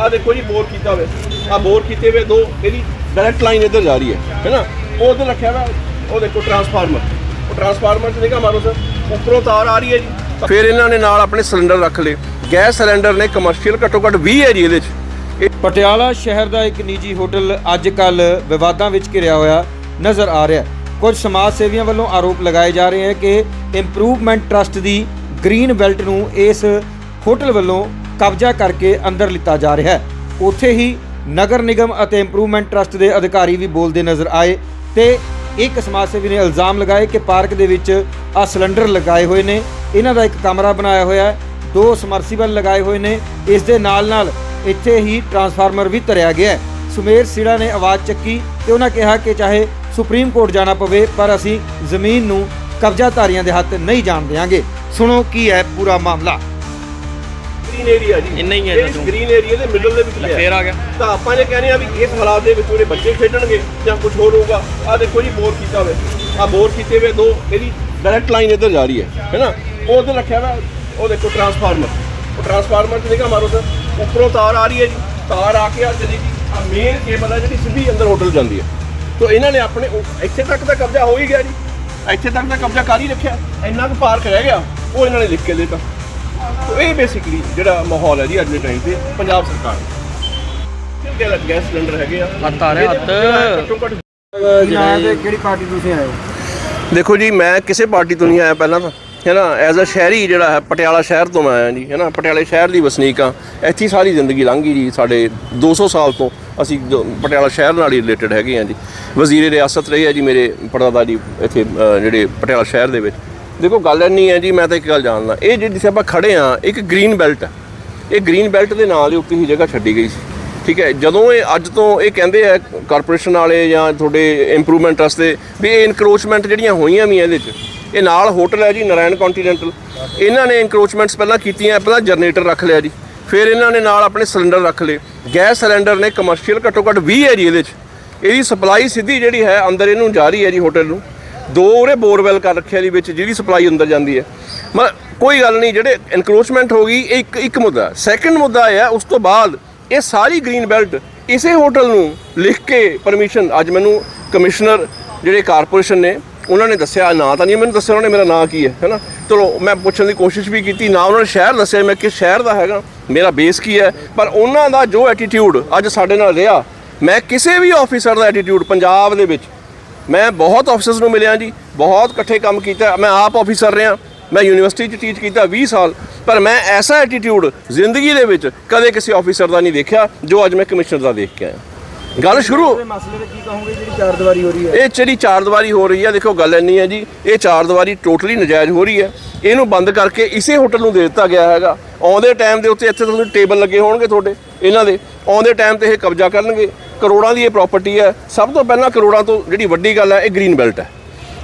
ਆ ਦੇਖੋ ਜੀ, ਬੋਰ ਕੀਤਾ ਹੋਵੇ ਆ ਬੋਰ ਕੀਤੇ ਹੋਏ ਦੋ, ਇਹਦੀ ਡਾਇਰੈਕਟ ਲਾਈਨ ਇੱਧਰ ਜਾ ਰਹੀ ਹੈ ਹੈਨਾ ਉਹ ਉੱਧਰ ਰੱਖਿਆ ਹੋਇਆ ਉਹ ਦੇਖੋ ਟਰਾਂਸਫਾਰਮਰ ਉਹ ਟਰਾਂਸਫਾਰਮਰ 'ਚ ਨਿਕਾ ਮਾਰੋ ਸਰ, ਉੱਪਰੋਂ ਤਾਰ ਆ ਰਹੀ ਹੈ ਜੀ। ਫਿਰ ਇਹਨਾਂ ਨੇ ਨਾਲ ਆਪਣੇ ਸਿਲੰਡਰ ਰੱਖ ਲਏ। ਗੈਸ ਸਿਲੰਡਰ ਨੇ ਕਮਰਸ਼ੀਅਲ ਘੱਟੋ ਘੱਟ 20 ਹੈ ਜੀ ਇਹਦੇ 'ਚ। ਪਟਿਆਲਾ ਸ਼ਹਿਰ ਦਾ ਇੱਕ ਨਿੱਜੀ ਹੋਟਲ ਅੱਜ ਕੱਲ ਵਿਵਾਦਾਂ ਵਿੱਚ ਘਿਰਿਆ ਹੋਇਆ ਨਜ਼ਰ ਆ ਰਿਹਾ ਕੁਝ ਸਮਾਜ ਸੇਵੀਆਂ ਵੱਲੋਂ ਆਰੋਪ ਲਗਾਏ ਜਾ ਰਹੇ ਹਨ ਕਿ ਇੰਪਰੂਵਮੈਂਟ ਟਰਸਟ ਦੀ ਗ੍ਰੀਨ ਬੈਲਟ ਨੂੰ ਇਸ ਹੋਟਲ ਵੱਲੋਂ ਕਬਜ਼ਾ ਕਰਕੇ ਅੰਦਰ ਲਿੱਤਾ ਜਾ ਰਿਹਾ ਹੈ। ਉੱਥੇ ਹੀ ਨਗਰ ਨਿਗਮ ਅਤੇ ਇੰਪਰੂਵਮੈਂਟ ਟਰਸਟ ਦੇ ਅਧਿਕਾਰੀ ਵੀ ਬੋਲਦੇ ਨਜ਼ਰ ਆਏ ਤੇ ਇੱਕ ਸਮਾਜ ਸੇਵੀ ਨੇ ਇਲਜ਼ਾਮ ਲਗਾਏ ਕਿ ਪਾਰਕ ਦੇ ਵਿੱਚ ਆ ਸਿਲੰਡਰ ਲਗਾਏ ਹੋਏ ਨੇ। ਇਹਨਾਂ ਦਾ ਇੱਕ ਕਮਰਾ ਬਣਾਇਆ ਹੋਇਆ ਹੈ। ਦੋ ਸਮਰਸੀਬਲ ਲਗਾਏ ਹੋਏ ਨੇ। ਇਸ ਦੇ ਨਾਲ ਨਾਲ ਇੱਥੇ ਹੀ ਟਰਾਂਸਫਾਰਮਰ ਵੀ ਧਰਿਆ ਗਿਆ ਹੈ। ਸੁਮੇਰ ਸਿੜਾ ਨੇ ਆਵਾਜ਼ ਚੱਕੀ ਤੇ ਉਹਨਾਂ ਕਿਹਾ ਕਿ ਚਾਹੇ ਸੁਪਰੀਮ ਕੋਰਟ ਜਾਣਾ ਪਵੇ, ਪਰ ਅਸੀਂ ਜ਼ਮੀਨ ਨੂੰ ਕਬਜ਼ਾਧਾਰੀਆਂ ਦੇ ਹੱਥ ਨਹੀਂ ਜਾਣ ਦੇਵਾਂਗੇ ਸੁਣੋ ਕੀ ਹੈ ਪੂਰਾ ਮਾਮਲਾ। ਗ੍ਰੀਨ ਏਰੀਆ ਜੀ। ਇੰਨਾ ਹੀ ਹੈ ਇਹ ਜਦੋਂ। ਗ੍ਰੀਨ ਏਰੀਆ ਦੇ ਮਿਡਲ ਦੇ ਵਿੱਚ ਲਿਆ ਫੇਰ ਆ ਗਿਆ। ਤਾਂ ਆਪਾਂ ਜੇ ਕਹਿੰਦੇ ਆ ਵੀ ਇਸ ਹਾਲਾਤ ਦੇ ਵਿੱਚ ਉਹਦੇ ਬੱਚੇ ਖੇਡਣਗੇ ਜਾਂ ਕੁਝ ਹੋਰ ਹੋਊਗਾ। ਆ ਦੇਖੋ ਜੀ ਬੋਰ ਕੀਤਾ ਹੋਵੇ ਆ ਬੋਰ ਕੀਤੇ ਹੋਏ ਦੋ। ਇਹਦੀ ਡਾਇਰੈਕਟ ਲਾਈਨ ਇੱਧਰ ਜਾ ਰਹੀ ਹੈ। ਹੈਨਾ ਉਹ ਉੱਧਰ ਰੱਖਿਆ ਹੋਇਆ ਉਹ ਦੇਖੋ ਟਰਾਂਸਫਾਰਮਰ ਉਹ ਟਰਾਂਸਫਾਰਮਰ 'ਚ ਨਿਕਾ ਮਾਰੋ ਸਰ। ਉੱਪਰੋਂ ਤਾਰ ਆ ਰਹੀ ਹੈ ਜੀ। ਤਾਰ ਆ ਕੇ ਆ ਚਲੀ ਗਈ ਆ ਮੇਨ ਕੇਬਲ ਹੈ ਜਿਹੜੀ ਸਿੱਧੀ ਅੰਦਰ ਹੋਟਲ ਜਾਂਦੀ ਹੈ। ਤੋਂ ਇਹਨਾਂ ਨੇ ਆਪਣੇ ਉਹ- ਇੱਥੇ ਤੱਕ ਦਾ ਕਬਜ਼ਾ ਹੋ ਹੀ ਗਿਆ ਜੀ। ਇੱਥੇ ਤੱਕ ਦਾ ਕਬਜ਼ਾ ਕਰ ਹੀ ਰੱਖਿਆ। ਇੰਨਾ ਕੁ ਪਾਰਕ ਰਹਿ ਗਿਆ। ਉਹ ਇਹਨਾਂ ਨੇ ਲਿਖ ਕੇ ਦੇਤਾ। ਤੋ ਇਹ ਬੇਸਿਕਲੀ ਜਿਹੜਾ ਮਾਹੌਲ ਹੈ ਜੀ ਅੱਜ ਦੇ ਟਾਈਮ ਤੇ ਪੰਜਾਬ ਸਰਕਾਰ ਦਾ। ਕਿਉਂਕਿ ਗੈਸ ਸਿਲੰਡਰ ਹੈਗੇ ਆ। ਹੱਥ ਆ ਰਿਹਾ, ਹੱਥ। ਘੱਟ ਤੇ ਕਿਹੜੀ ਪਾਰਟੀ ਤੁਸੀਂ ਆਏ ਹੋ? ਦੇਖੋ ਜੀ ਮੈਂ ਕਿਸੇ ਪਾਰਟੀ ਤੋਂ ਨਹੀਂ ਆਇਆ ਪਹਿਲਾਂ ਤਾਂ। ਹੈ ਨਾ ਐਜ਼ ਅ ਸ਼ਹਿਰੀ ਜਿਹੜਾ ਹੈ ਪਟਿਆਲਾ ਸ਼ਹਿਰ ਤੋਂ ਮੈਂ ਆਇਆ ਜੀ। ਹੈ ਨਾ ਪਟਿਆਲੇ ਸ਼ਹਿਰ ਦੀ ਵਸਨੀਕ ਆ। ਇੱਥੇ ਹੀ ਸਾਰੀ ਜ਼ਿੰਦਗੀ ਲੰਘੀ ਜੀ ਸਾਡੇ 200 ਸਾਲ ਤੋਂ ਅਸੀਂ ਪਟਿਆਲਾ ਸ਼ਹਿਰ ਨਾਲ ਹੀ ਰਿਲੇਟਡ ਹੈਗੇ ਆ ਜੀ। ਵਜ਼ੀਰ ਰਿਆਸਤ ਰਹੇ ਆ ਜੀ ਮੇਰੇ ਪੜਦਾਦਾ ਜੀ ਇੱਥੇ ਜਿਹੜੇ ਪਟਿਆਲਾ ਸ਼ਹਿਰ ਦੇ ਵਿੱਚ। ਦੇਖੋ ਗੱਲ ਇੰਨੀ ਹੈ ਜੀ, ਮੈਂ ਤਾਂ ਇੱਕ ਗੱਲ ਜਾਣਦਾ। ਇਹ ਜਿਹੜੀ ਜਿੱਥੇ ਆਪਾਂ ਖੜੇ ਆ ਇੱਕ ਗ੍ਰੀਨ ਬੈਲਟ ਹੈ। ਇਹ ਗ੍ਰੀਨ ਬੈਲਟ ਦੇ ਨਾਲ ਦੇ ਉੱਤੇ ਹੀ ਜਗ੍ਹਾ ਛੱਡੀ ਗਈ ਸੀ। ਠੀਕ ਹੈ, ਜਦੋਂ ਇਹ ਅੱਜ ਤੋਂ ਇਹ ਕਹਿੰਦੇ ਆ ਕਾਰਪੋਰੇਸ਼ਨ ਵਾਲੇ ਜਾਂ ਤੁਹਾਡੇ ਇੰਪਰੂਵਮੈਂਟ ਵਾਸਤੇ ਵੀ ਇਹ ਇਨਕਰੋਚਮੈਂਟ ਜਿਹੜੀਆਂ ਹੋਈਆਂ ਵੀ ਇਹਦੇ 'ਚ, ਇਹ ਨਾਲ ਹੋਟਲ ਹੈ ਜੀ ਨਰਾਇਣ ਕੰਟੀਨੈਂਟਲ ਇਹਨਾਂ ਨੇ ਇਨਕਰੋਚਮੈਂਟਸ ਪਹਿਲਾਂ ਕੀਤੀਆਂ ਪਹਿਲਾਂ ਜਨਰੇਟਰ ਰੱਖ ਲਿਆ ਜੀ। ਫਿਰ ਇਹਨਾਂ ਨੇ ਨਾਲ ਆਪਣੇ ਸਿਲੰਡਰ ਰੱਖ ਲਏ। ਗੈਸ ਸਿਲੰਡਰ ਨੇ ਕਮਰਸ਼ੀਅਲ ਘੱਟੋ ਘੱਟ 20 ਹੈ ਜੀ ਇਹਦੇ 'ਚ। ਇਹਦੀ ਸਪਲਾਈ ਸਿੱਧੀ ਜਿਹੜੀ ਹੈ, ਅੰਦਰ ਇਹਨੂੰ ਜਾ ਰਹੀ ਹੈ ਜੀ ਹੋਟਲ ਨੂੰ। ਦੋ ਉਹਰੇ ਬੋਰਵੈਲ ਕਰ ਰੱਖਿਆ ਦੀ ਵਿੱਚ, ਜਿਹੜੀ ਸਪਲਾਈ ਅੰਦਰ ਜਾਂਦੀ ਹੈ। ਮਤਲਬ ਕੋਈ ਗੱਲ ਨਹੀਂ, ਜਿਹੜੇ ਇਨਕਰੋਚਮੈਂਟ ਹੋ ਗਈ, ਇਹ ਇੱਕ ਇੱਕ ਮੁੱਦਾ। ਸੈਕੰਡ ਮੁੱਦਾ ਇਹ ਹੈ, ਉਸ ਤੋਂ ਬਾਅਦ ਇਹ ਸਾਰੀ ਗ੍ਰੀਨ ਬੈਲਟ ਇਸੇ ਹੋਟਲ ਨੂੰ ਲਿਖ ਕੇ ਪਰਮਿਸ਼ਨ ਅੱਜ ਮੈਨੂੰ ਕਮਿਸ਼ਨਰ ਜਿਹੜੇ ਕਾਰਪੋਰੇਸ਼ਨ ਨੇ, ਉਹਨਾਂ ਨੇ ਦੱਸਿਆ, ਨਾਂ ਤਾਂ ਨਹੀਂ, ਮੈਨੂੰ ਦੱਸਿਆ, ਉਹਨਾਂ ਨੇ ਮੇਰਾ ਨਾਂ ਕੀ ਹੈ, ਹੈਨਾ? ਚਲੋ, ਮੈਂ ਪੁੱਛਣ ਦੀ ਕੋਸ਼ਿਸ਼ ਵੀ ਕੀਤੀ, ਨਾ ਉਹਨਾਂ ਨੇ ਸ਼ਹਿਰ ਦੱਸਿਆ, ਮੈਂ ਕਿਸ ਸ਼ਹਿਰ ਦਾ ਹੈਗਾ, ਮੇਰਾ ਬੇਸ ਕੀ ਹੈ? ਪਰ ਉਹਨਾਂ ਦਾ ਜੋ ਐਟੀਟਿਊਡ ਅੱਜ ਸਾਡੇ ਨਾਲ ਰਿਹਾ, ਮੈਂ ਕਿਸੇ ਵੀ ਆਫੀਸਰ ਦਾ ਐਟੀਟਿਊਡ ਪੰਜਾਬ ਦੇ ਵਿੱਚ ਮੈਂ ਬਹੁਤ ਆਫਿਸਰਸ ਨੂੰ ਮਿਲਿਆ ਜੀ ਬਹੁਤ ਇਕੱਠੇ ਕੰਮ ਕੀਤਾ ਮੈਂ ਆਪ ਆਫੀਸਰ ਰਿਹਾ ਮੈਂ ਯੂਨੀਵਰਸਿਟੀ 'ਚ ਟੀਚ ਕੀਤਾ 20 ਸਾਲ ਪਰ ਮੈਂ ਐਸਾ ਐਟੀਟਿਊਡ ਜ਼ਿੰਦਗੀ ਦੇ ਵਿੱਚ ਕਦੇ ਕਿਸੇ ਆਫੀਸਰ ਦਾ ਨਹੀਂ ਦੇਖਿਆ ਜੋ ਅੱਜ ਮੈਂ ਕਮਿਸ਼ਨਰ ਦਾ ਦੇਖ ਕੇ ਆਇਆ। ਗੱਲ ਸ਼ੁਰੂ ਮਸਲੇ ਤੇ ਕੀ ਕਹੋਗੇ ਜਿਹੜੀ ਚਾਰ ਦੀਵਾਰੀ ਹੋ ਰਹੀ ਹੈ? ਇਹ ਜਿਹੜੀ ਚਾਰ ਦੀਵਾਰੀ ਹੋ ਰਹੀ ਹੈ ਦੇਖੋ ਗੱਲ ਇੰਨੀ ਹੈ ਜੀ ਇਹ ਚਾਰ ਦੀਵਾਰੀ ਟੋਟਲੀ ਨਜਾਇਜ਼ ਹੋ ਰਹੀ ਹੈ। ਇਹਨੂੰ ਬੰਦ ਕਰਕੇ ਇਸੇ ਹੋਟਲ ਨੂੰ ਦੇ ਦਿੱਤਾ ਗਿਆ ਹੈਗਾ। ਆਉਂਦੇ ਟਾਈਮ ਦੇ ਉੱਤੇ ਇੱਥੇ ਤੁਹਾਨੂੰ ਟੇਬਲ ਲੱਗੇ ਹੋਣਗੇ ਤੁਹਾਡੇ। ਇਹਨਾਂ ਦੇ। ਆਉਂਦੇ ਟਾਈਮ ਤੇ ਇਹ ਕਬਜ਼ਾ ਕਰਨਗੇ। ਕਰੋੜਾਂ ਦੀ ਇਹ ਪ੍ਰਾਪਰਟੀ ਹੈ। ਸਭ ਤੋਂ ਪਹਿਲਾਂ ਕਰੋੜਾਂ ਤੋਂ ਜਿਹੜੀ ਵੱਡੀ ਗੱਲ ਹੈ, ਇਹ ਗ੍ਰੀਨ ਬੈਲਟ ਹੈ।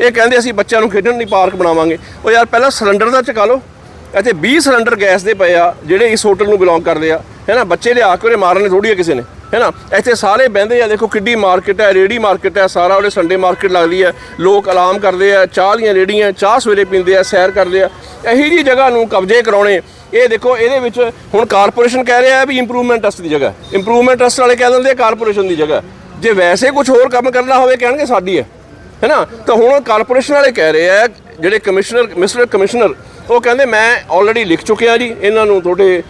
ਇਹ ਕਹਿੰਦੇ ਅਸੀਂ ਬੱਚਿਆਂ ਨੂੰ ਖੇਡਣ ਲਈ ਪਾਰਕ ਬਣਾਵਾਂਗੇ। ਉਹ ਯਾਰ ਪਹਿਲਾਂ ਸਿਲੰਡਰ ਦਾ ਚਕਾ ਲਓ। ਇੱਥੇ 20 ਸਿਲੰਡਰ ਗੈਸ ਦੇ ਪਏ ਆ, ਜਿਹੜੇ ਇਸ ਹੋਟਲ ਨੂੰ ਬਿਲੋਂਗ ਕਰਦੇ ਆ। ਹੈਨਾ ਬੱਚੇ ਲਿਆ ਕੇ ਉਹਨੇ ਮਾਰਨੇ ਥੋੜੀ ਆ ਕਿਸੇ ਨੇ। ਹੈਨਾ ਇੱਥੇ ਸਾਰੇ ਬਹਿੰਦੇ ਆ। ਦੇਖੋ ਕਿੱਡੀ ਮਾਰਕੀਟ ਹੈ ਰੇੜੀ ਮਾਰਕੀਟ ਹੈ। ਸਾਰਾ ਉਹਦੇ ਸੰਡੇ ਮਾਰਕੀਟ ਲੱਗਦੀ ਹੈ। ਲੋਕ ਆਰਾਮ ਕਰਦੇ ਆ। ਚਾਹ ਦੀਆਂ ਰੇੜੀਆਂ ਚਾਹ ਸਵੇਰੇ ਪੀਂਦੇ ਆ, ਸੈਰ ਕਰਦੇ ਆ। ਇਹੀ ਜੀ ਜਗ੍ਹਾ ਨੂੰ ਕਬਜ਼ੇ ਕਰਾਉਣੇ ਇਹ ਦੇਖੋ ਇਹਦੇ ਵਿੱਚ ਹੁਣ ਕਾਰਪੋਰੇਸ਼ਨ ਕਹਿ ਰਿਹਾ ਹੈ ਵੀ ਇੰਪਰੂਵਮੈਂਟ ਟਰਸਟ ਦੀ ਜਗ੍ਹਾ ਇੰਪਰੂਵਮੈਂਟ ਟਰਸਟ ਵਾਲੇ ਕਹਿ ਦਿੰਦੇ ਆ ਕਾਰਪੋਰੇਸ਼ਨ ਦੀ ਜਗ੍ਹਾ ਜੇ ਵੈਸੇ ਕੁਝ ਹੋਰ ਕੰਮ ਕਰਨਾ ਹੋਵੇ ਕਹਿਣਗੇ ਸਾਡੀ ਹੈ। ਹੈਨਾ ਤਾਂ ਹੁਣ ਕਾਰਪੋਰੇਸ਼ਨ ਵਾਲੇ ਕਹਿ ਰਹੇ ਆ ਜਿਹੜੇ ਕਮਿਸ਼ਨਰ ਮਿਸਟਰ ਕਮਿਸ਼ਨਰ ਉਹ ਕਹਿੰਦੇ ਮੈਂ ਆਲਰੇਡੀ ਲਿਖ ਚੁੱਕਿਆ ਜੀ ਇਹਨਾਂ ਨੂੰ ਤੁਹਾਡੇ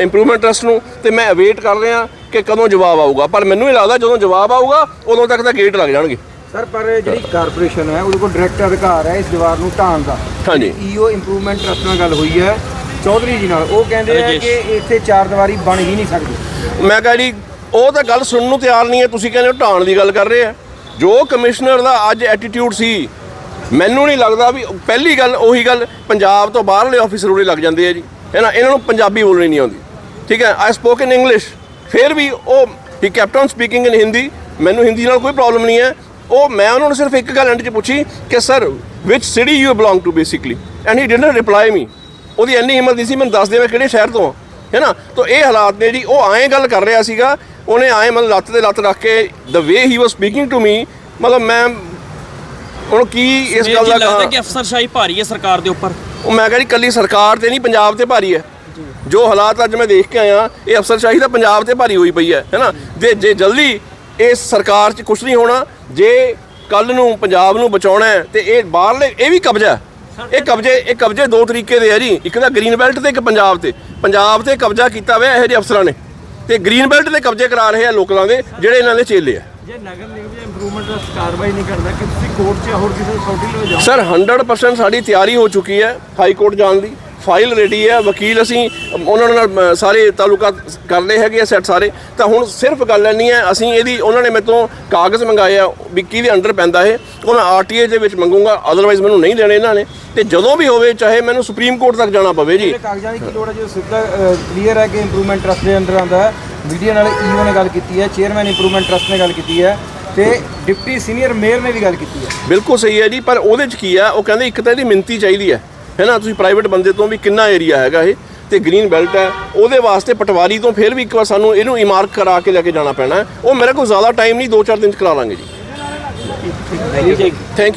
ਇੰਪਰੂਵਮੈਂਟ ਟਰਸਟ ਨੂੰ ਤੇ ਮੈਂ ਅਵੇਟ ਕਰ ਰਿਹਾ ਕਿ ਕਦੋਂ ਜਵਾਬ ਆਊਗਾ। ਪਰ ਮੈਨੂੰ ਇਹ ਲੱਗਦਾ ਜਦੋਂ ਜਵਾਬ ਆਊਗਾ ਉਦੋਂ ਤੱਕ ਤਾਂ ਗੇਟ ਲੱਗ ਜਾਣਗੇ। ਸਰ ਪਰ ਜਿਹੜੀ ਕਾਰਪੋਰੇਸ਼ਨ ਹੈ ਉਹਦੇ ਕੋਲ ਡਾਇਰੈਕਟ ਅਧਿਕਾਰ ਹੈ ਇਸ ਦੀਵਾਰ ਨੂੰ ਢਾਣ ਦਾ। ਹਾਂਜੀ। ਈਓ ਇੰਪਰੂਵਮੈਂਟ ਟਰਸਟ ਨਾਲ ਗੱਲ ਹੋਈ ਹੈ ਚੌਧਰੀ ਜੀ ਨਾਲ। ਉਹ ਕਹਿੰਦੇ ਆ ਕਿ ਇੱਥੇ ਚਾਰ ਦੀਵਾਰੀ ਬਣ ਹੀ ਨਹੀਂ ਸਕਦੀ। ਮੈਂ ਕਹਾਂ ਜੀ ਉਹ ਤਾਂ ਗੱਲ ਸੁਣਨ ਨੂੰ ਤਿਆਰ ਨਹੀਂ ਹੈ। ਤੁਸੀਂ ਕਹਿੰਦੇ ਹੋ ਢਾਣ ਦੀ ਗੱਲ ਕਰ ਰਹੇ ਆ। ਜੋ ਕਮਿਸ਼ਨਰ ਦਾ ਅੱਜ ਐਟੀਟਿਊਡ ਸੀ ਮੈਨੂੰ ਨਹੀਂ ਲੱਗਦਾ ਵੀ ਪਹਿਲੀ ਗੱਲ ਉਹੀ ਗੱਲ ਪੰਜਾਬ ਤੋਂ ਬਾਹਰਲੇ ਆਫੀਸਰ ਉਰੇ ਲੱਗ ਜਾਂਦੇ ਆ ਜੀ। ਹੈ ਨਾ? ਇਹਨਾਂ ਨੂੰ ਪੰਜਾਬੀ ਬੋਲਣੀ ਨਹੀਂ ਆਉਂਦੀ। ਠੀਕ ਹੈ? ਆਈ ਸਪੋਕ ਇਨ ਇੰਗਲਿਸ਼ ਫਿਰ ਵੀ ਉਹ ਹੀ kept on speaking in Hindi ਮੈਨੂੰ ਹਿੰਦੀ ਨਾਲ ਕੋਈ ਪ੍ਰੋਬਲਮ ਨਹੀਂ ਹੈ। ਉਹ ਮੈਂ ਉਹਨਾਂ ਨੂੰ ਸਿਰਫ ਇੱਕ ਗੱਲ ਐਂਡ 'ਚ ਪੁੱਛੀ ਕਿ sir which city you belong to basically and he didn't reply me ਉਹਦੀ ਇੰਨੀ ਹਿੰਮਤ ਨਹੀਂ ਸੀ ਮੈਨੂੰ ਦੱਸ ਦੇ ਮੈਂ ਕਿਹੜੇ ਸ਼ਹਿਰ ਤੋਂ ਹਾਂ ਹੈ ਨਾ? ਤਾਂ ਇਹ ਹਾਲਾਤ ਨੇ ਜੀ ਉਹ ਐਂ ਗੱਲ ਕਰ ਰਿਹਾ ਸੀਗਾ ਉਹਨੇ ਐਂ ਮਤਲਬ ਲੱਤ ਤੇ ਲੱਤ ਰੱਖ ਕੇ ਦ ਵੇ ਹੀ ਵਾਸ ਸਪੀਕਿੰਗ ਟੂ ਮੀ ਮਤਲਬ ਮੈਂ ਹੁਣ ਕੀ ਇਸ ਗੱਲ ਦਾ ਲੱਗਦਾ ਕਿ ਅਫਸਰਸ਼ਾਹੀ ਭਾਰੀ ਹੈ ਸਰਕਾਰ ਦੇ ਉੱਪਰ। ਉਹ ਮੈਂ ਕਹਿੰਦੀ ਕੱਲੀ ਸਰਕਾਰ ਤੇ ਨਹੀਂ ਪੰਜਾਬ ਤੇ ਭਾਰੀ ਹੈ। ਜੋ। ਹਾਲਾਤ ਅੱਜ ਮੈਂ ਦੇਖ ਕੇ ਆਇਆ ਇਹ ਅਫਸਰਸ਼ਾਹੀ ਤਾਂ ਪੰਜਾਬ ਤੇ ਭਾਰੀ ਹੋਈ ਪਈ ਹੈ ਹੈਨਾ ਜੇ ਜੇ ਜਲਦੀ ਇਸ ਸਰਕਾਰ 'ਚ ਕੁਝ ਨਹੀਂ ਹੋਣਾ ਜੇ ਕੱਲ ਨੂੰ ਪੰਜਾਬ ਨੂੰ ਬਚਾਉਣਾ ਹੈ ਤੇ ਇਹ ਬਾਹਰਲੇ ਇਹ ਵੀ ਕਬਜ਼ਾ ਹੈ। ਇਹ ਕਬਜ਼ੇ ਇਹ ਕਬਜ਼ੇ ਦੋ ਤਰੀਕੇ ਦੇ ਆ ਜੀ। ਇੱਕ ਤਾਂ ਗ੍ਰੀਨ ਬੈਲਟ ਤੇ ਇੱਕ ਪੰਜਾਬ ਤੇ। ਪੰਜਾਬ ਤੇ ਕਬਜ਼ਾ ਕੀਤਾ ਹੋਇਆ ਇਹੋ ਜਿਹੇ ਅਫਸਰਾਂ ਨੇ। ਤੇ ਗ੍ਰੀਨ ਬੈਲਟ ਤੇ ਕਬਜ਼ੇ ਕਰਾ ਰਹੇ ਆ ਲੋਕਾਂ ਦੇ ਜਿਹੜੇ ਇਹਨਾਂ ਦੇ ਚੇਲੇ ਆ। ਜੇ ਨਗਰ ਨਿਗਮ ਇੰਪਰੂਵਮੈਂਟ ਟਰਸਟ ਕਾਰਵਾਈ ਨਹੀਂ ਕਰਦਾ ਕਿ ਤੁਸੀਂ ਕੋਰਟ 'ਚ ਹੋਰ ਕਿਸੇ ਅਥਾਰਟੀ ਲਈ ਜਾਓ? ਸਰ 100% ਸਾਡੀ ਤਿਆਰੀ ਹੋ ਚੁੱਕੀ ਹੈ ਹਾਈ ਕੋਰਟ ਜਾਣ ਦੀ। ਫਾਈਲ ਰੈਡੀ ਹੈ ਵਕੀਲ ਅਸੀਂ ਉਹਨਾਂ ਨਾਲ ਸਾਰੇ ਤਾਲੁਕਾਤ ਕਰ ਲਏ ਹੈਗੇ ਸੈੱਟ ਸਾਰੇ। ਤਾਂ ਹੁਣ ਸਿਰਫ ਗੱਲ ਇੰਨੀ ਹੈ ਅਸੀਂ ਇਹਦੀ ਉਹਨਾਂ ਨੇ ਮੇਰੇ ਤੋਂ ਕਾਗਜ਼ ਮੰਗਾਏ ਆ ਵੀ ਕਿਹਦੇ ਅੰਡਰ ਪੈਂਦਾ ਇਹ। ਉਹ ਮੈਂ ਆਰਟੀਏ ਦੇ ਵਿੱਚ ਮੰਗੂੰਗਾ ਅਦਰਵਾਈਜ਼ ਮੈਨੂੰ ਨਹੀਂ ਦੇਣੇ ਇਹਨਾਂ ਨੇ। ਤੇ ਜਦੋਂ ਵੀ ਹੋਵੇ ਚਾਹੇ ਮੈਨੂੰ ਸੁਪਰੀਮ ਕੋਰਟ ਤੱਕ ਜਾਣਾ ਪਵੇ ਜੀ। ਕਾਗਜ਼ਾਂ ਦੀ ਕੀ ਲੋੜ ਹੈ? ਜੋ ਸਿੱਧਾ ਕਲੀਅਰ ਹੈ ਕਿ ਇੰਪਰੂਵਮੈਂਟ ਟਰਸਟ ਦੇ ਅੰਡਰ ਆਉਂਦਾ ਹੈ ਮੀਡੀਆ ਨਾਲ ਈਓ ਨੇ ਗੱਲ ਕੀਤੀ ਹੈ ਚੇਅਰਮੈਨ ਇੰਪਰੂਵਮੈਂਟ ਟਰਸਟ ਨੇ ਗੱਲ ਕੀਤੀ ਹੈ ਤੇ ਡਿਪਟੀ ਸੀਨੀਅਰ ਮੇਅਰ ਨੇ ਵੀ ਗੱਲ ਕੀਤੀ ਹੈ। ਬਿਲਕੁਲ ਸਹੀ ਹੈ ਜੀ ਪਰ ਉਹਦੇ ਚ ਕੀ ਆ ਉਹ ਕਹਿੰਦੇ ਇੱਕ ਤਾਂ ਇਹਦੀ ਮਿੰਤੀ ਚਾਹੀਦੀ ਹੈ। ਹੈਨਾ ਤੁਸੀਂ ਪ੍ਰਾਈਵੇਟ ਬੰਦੇ ਤੋਂ ਵੀ ਕਿੰਨਾ ਏਰੀਆ ਹੈਗਾ ਇਹ? ਤੇ ਗ੍ਰੀਨ ਬੈਲਟ ਹੈ। ਉਹਦੇ ਵਾਸਤੇ ਪਟਵਾਰੀ ਤੋਂ ਫਿਰ ਵੀ ਇੱਕ ਵਾਰ ਸਾਨੂੰ ਇਹਨੂੰ ਇਮਾਰਕ ਕਰਾ ਕੇ ਲੈ ਕੇ ਜਾਣਾ ਪੈਣਾ ਹੈ। ਉਹ ਮੇਰੇ ਕੋਲ ਜ਼ਿਆਦਾ ਟਾਈਮ ਨਹੀਂ 2-4 ਦਿਨ ਚ ਕਰਾ ਲਾਂਗੇ ਜੀ। Thank you